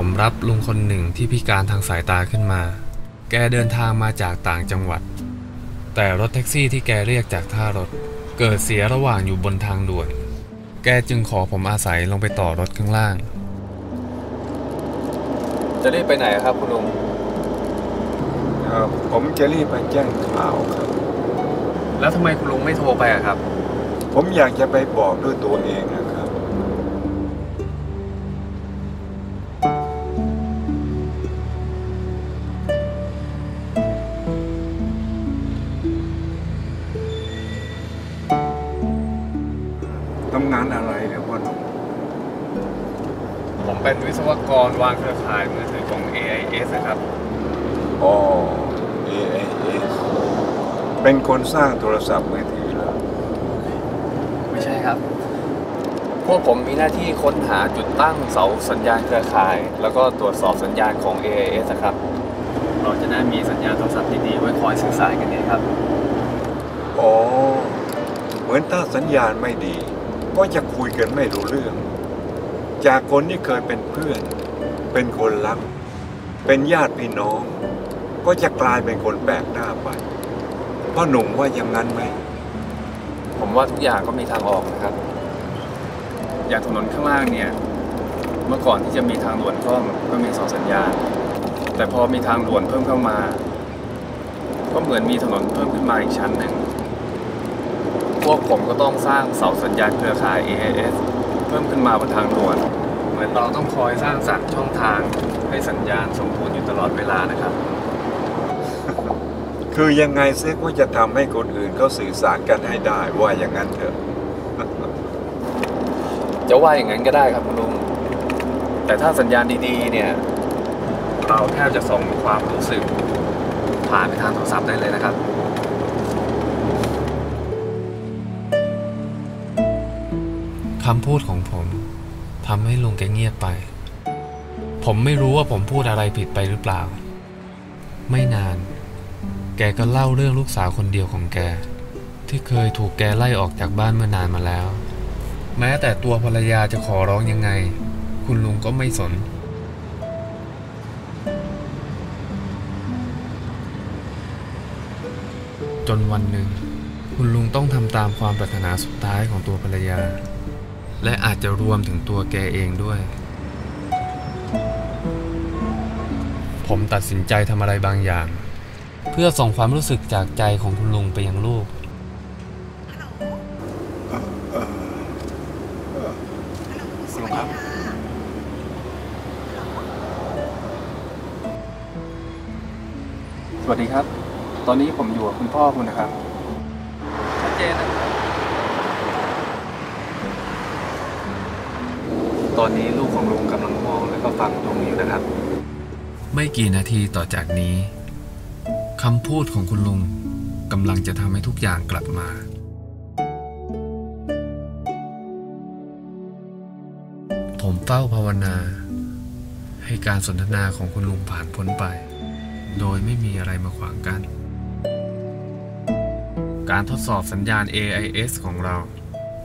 ผมรับลุงคนหนึ่งที่พิการทางสายตาขึ้นมา แกเดินทางมาจากต่างจังหวัด แต่รถแท็กซี่ที่แกเรียกจากท่ารถ เกิดเสียระหว่างอยู่บนทางด่วน แกจึงขอผมอาศัยลงไปต่อรถข้างล่าง จะรีบไปไหนครับคุณลุงเอ่อผมจะรีบไปแจ้งข่าวครับ แล้วทำไมคุณลุงไม่โทรไปอะครับ ผมอยากจะไปบอกด้วยตัวเองนะครับ อะไรเนี่ยพ่อหนุ่มผมเป็นวิศวกรวางเครือข่ายมือถือของ AIS นะครับ อ๋อ AIS เป็นคนสร้างโทรศัพท์มือถือเหรอไม่ใช่ครับ พวกผมมีหน้าที่ค้นหาจุดตั้งเสาสัญญาณเครือข่าย แล้วก็ตรวจสอบสัญญาณของ AIS นะครับ เราจะได้มีสัญญาณโทรศัพท์ดีๆไว้คอยสื่อสารกันเนี่ยครับ อ๋อ เหมือนถ้าสัญญาณไม่ดี ก็จะคุยกันไม่รู้เรื่อง จากคนที่เคยเป็นเพื่อน เป็นคนรัก เป็นญาติพี่น้อง ก็จะกลายเป็นคนแปลกหน้าไปพ่อหนุ่มว่าอย่างนั้นไหม ผมว่าทุกอย่างก็มีทางออกนะครับ อย่างถนนข้างล่างเนี่ย เมื่อก่อนที่จะมีทางด่วนก็ก็มีเสาสัญญาณ แต่พอมีทางด่วนเพิ่มเข้ามา ก็เหมือนมีถนนเพิ่มขึ้นมาอีกชั้นหนึ่ง วกผมก็ต้องสร้างเสาสัญญาณเครือข่าย AIS เพิ่มขึ้นมาบนทางด่วน เหมือนเราต้องคอยสร้างสรรค์ช่องทางให้สัญญาณสมบูรณ์อยู่ตลอดเวลานะครับ คือยังไงเซ็ก็จะทำให้คนอื่นเขาสื่อสารกันให้ได้ว่าอย่างนั้นเถอะ จะว่าอย่างนั้นก็ได้ครับคุณลุง แต่ถ้าสัญญาณดีๆ เนี่ย เราแทบจะส่งความรู้สึกผ่านไปทางโทรศัพท์ได้เลยนะครับ คำพูดของผมทำให้ลุงแกเงียบไป ผมไม่รู้ว่าผมพูดอะไรผิดไปหรือเปล่า ไม่นาน แกก็เล่าเรื่องลูกสาวคนเดียวของแก ที่เคยถูกแกไล่ออกจากบ้านเมื่อนานมาแล้ว แม้แต่ตัวภรรยาจะขอร้องยังไง คุณลุงก็ไม่สนจนวันหนึ่ง คุณลุงต้องทำตามความปรารถนาสุดท้ายของตัวภรรยา และอาจจะรวมถึงตัวแกเองด้วย ผมตัดสินใจทำอะไรบางอย่าง เพื่อส่งความรู้สึกจากใจของคุณลุงไปยังลูกสวัสดีค่ะสวัสดีครับ ตอนนี้ผมอยู่กับคุณพ่อคุณนะครับ ชัดเจนนะครับ ตอนนี้ลูกของลุงกำลังมองและก็ฟังลุงอยู่นะครับ ไม่กี่นาทีต่อจากนี้คำพูดของคุณลุงกำลังจะทำให้ทุกอย่างกลับมา ผมเฝ้าภาวนา ให้การสนทนาของคุณลุงผ่านพ้นไป โดยไม่มีอะไรมาขวางกัน้นการทดสอบสัญญาณ AIS ของเรา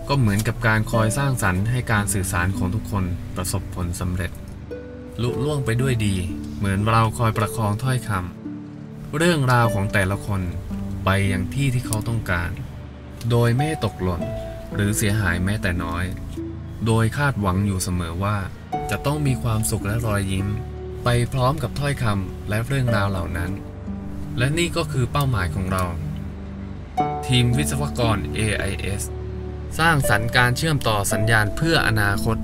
ก็เหมือนกับการคอยสร้างสรรค์ให้การสื่อสารของทุกคนประสบผลสำเร็จ ลุล่วงไปด้วยดี เหมือนเราคอยประคองถ้อยคำเรื่องราวของแต่ละคนไปอย่างที่ที่เขาต้องการ โดยไม่ตกหล่น หรือเสียหายแม้แต่น้อย โดยคาดหวังอยู่เสมอว่า จะต้องมีความสุขและรอยยิ้ม ไปพร้อมกับถ้อยคำและเรื่องราวเหล่านั้น และนี่ก็คือเป้าหมายของเรา ทีมวิศวกร AIS สร้างสรรค์การเชื่อมต่อสัญญาณเพื่ออนาคต